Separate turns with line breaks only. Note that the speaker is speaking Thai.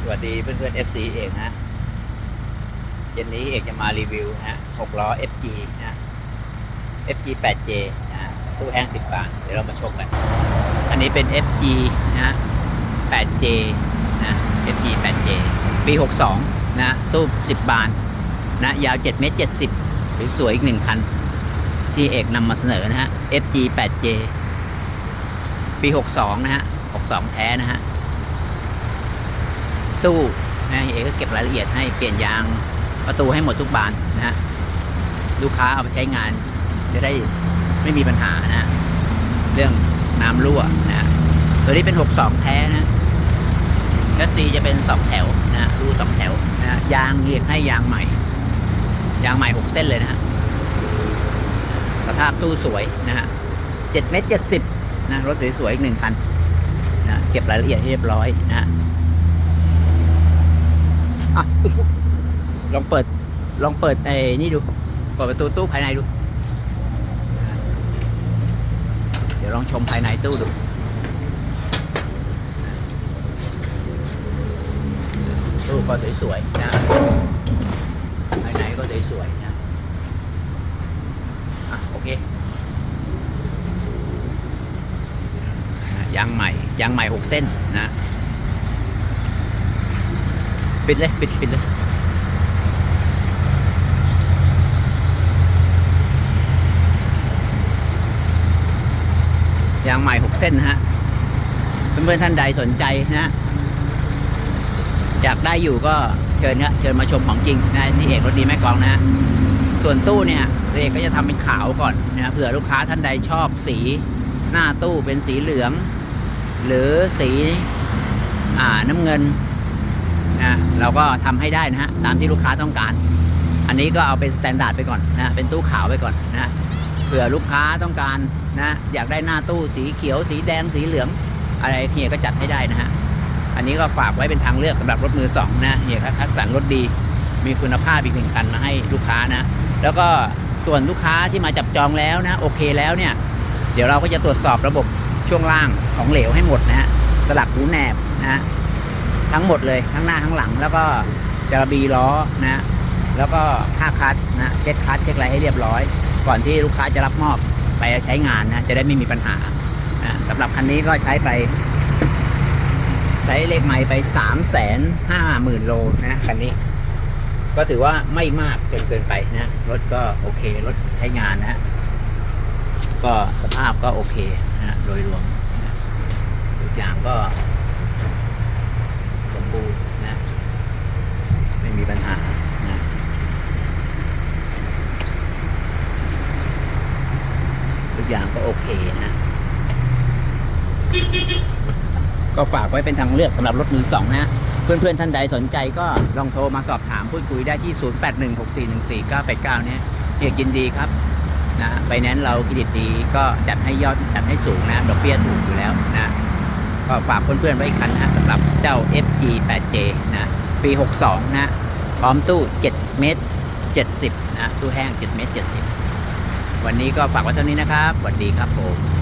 สวัสดีเพื่อนเพื่อน FC เอกนะเย็นนี้เอกจะมารีวิวนะ6ล้อ FG นะ FG 8J นะตู้แห้ง10 บาท เดี๋ยวเรามาชมกัน อันนี้เป็น FG นะ 8J นะ FG 8J ปี 62 นะ ตู้ 10 บานนะ ยาว 7 เมตร 70สวยๆอีกหนึ่งคัน ที่เอกนำมาเสนอนะฮะ FG 8J ปี 62 นะฮะ 62 แท้นะฮะ ตู้นะเอกก็เก็บรายละเอียดให้เปลี่ยนยางประตูให้หมดทุกบานนะฮะลูกค้าเอาไปใช้งาน จะได้ไม่มีปัญหานะเรื่องน้ำรั่วนะฮะตัวนี้เป็น 62 แท้นะแคสซีจะเป็น2แถวนะรูสองแถวนะยางเรียกให้ยางใหม่ ยางใหม่ 6 เส้นเลยนะฮะสภาพตู้สวยนะฮะ7เมตร70นะรถสวยๆอีกหนึ่งคันนะเก็บรายละเอียดให้เรียบร้อยนะฮะ อะลองเปิด ลองเปิดไอ้นี่ดู เปิดประตูตู้ภายในดู เดี๋ยวลองชมภายในตู้ดูตู้ก็สวยๆนะ ภายในก็สวยๆนะ อะ โอเคยางใหม่ยางใหม่หกเส้นนะ ปิดเลย ปิดปิดเลยยางใหม่หกเส้นนะฮะ เพื่อนๆท่านใดสนใจนะ อยากได้อยู่ก็เชิญครับเชิญมาชมของจริงนะที่เอกรถดีแม่กองนะฮะส่วนตู้เนี่ยเอกก็จะทำเป็นขาวก่อนนะเผื่อลูกค้าท่านใดชอบสีหน้าตู้เป็นสีเหลือง หรือสีอ่าน้ำเงิน นะเราก็ทำให้ได้นะฮะตามที่ลูกค้าต้องการ อันนี้ก็เอาเป็นสแตนดาร์ดไปก่อนนะเป็นตู้ขาวไปก่อนนะเผื่อลูกค้าต้องการนะอยากได้หน้าตู้สีเขียว สีแดงสีเหลือง อะไรเฮียก็จัดให้ได้นะฮะอันนี้ก็ฝากไว้เป็นทางเลือกสำหรับรถมือสองนะเฮียคัดสรรรถดี มีคุณภาพอีกหนึ่งคันมาให้ลูกค้านะแล้วก็ส่วนลูกค้าที่มาจับจองแล้วนะโอเคแล้วเนี่ยเดี๋ยวเราก็จะตรวจสอบระบบช่วงล่างของเหลวให้หมดนะฮะสลักหูแหนบนะ ทั้งหมดเลยทั้งหน้าทั้งหลัง แล้วก็จระบีล้อนะแล้วก็ผ้าคัดนะเช็คคัดเช็คอะไรให้เรียบร้อย ก่อนที่ลูกค้าจะรับมอบไปใช้งานนะจะได้ไม่มีปัญหานะสำหรับคันนี้ก็ใช้ไป ใช้เลขไม้ไป3ามแสนห้าหมื่นโลนะคันนี้ ก็ถือว่าไม่มากเกินเกินไปนะรถก็โอเครถใช้งานนะก็สภาพก็โอเคนะโดยรวมทุกอย่างก็ สมบูรณ์นะ ไม่มีปัญหานะทุก อย่างก็โอเคนะก็ฝากไว้เป็นทางเลือกสำหรับรถมือสองนะเพื่อนๆท่านใดสนใจก็ลองโทรมาสอบถามพูดคุยได้ที่ 0816414989 เนี่ยเอกยินดีครับนะไฟแนนซ์เราเครดิตดีก็จัดให้ยอดจัดให้สูงนะดอกเบี้ยถูกอยู่แล้วนะก็ฝากเพื่อนๆไว้อีกคันนะสำหรับเจ้า FG 8J นะปี 62 นะพร้อมตู้ 7 เมตร 70 นะตู้แห้ง 7 เมตร 70 วันนี้ก็ฝากไว้เท่านี้นะครับสวัสดีครับผม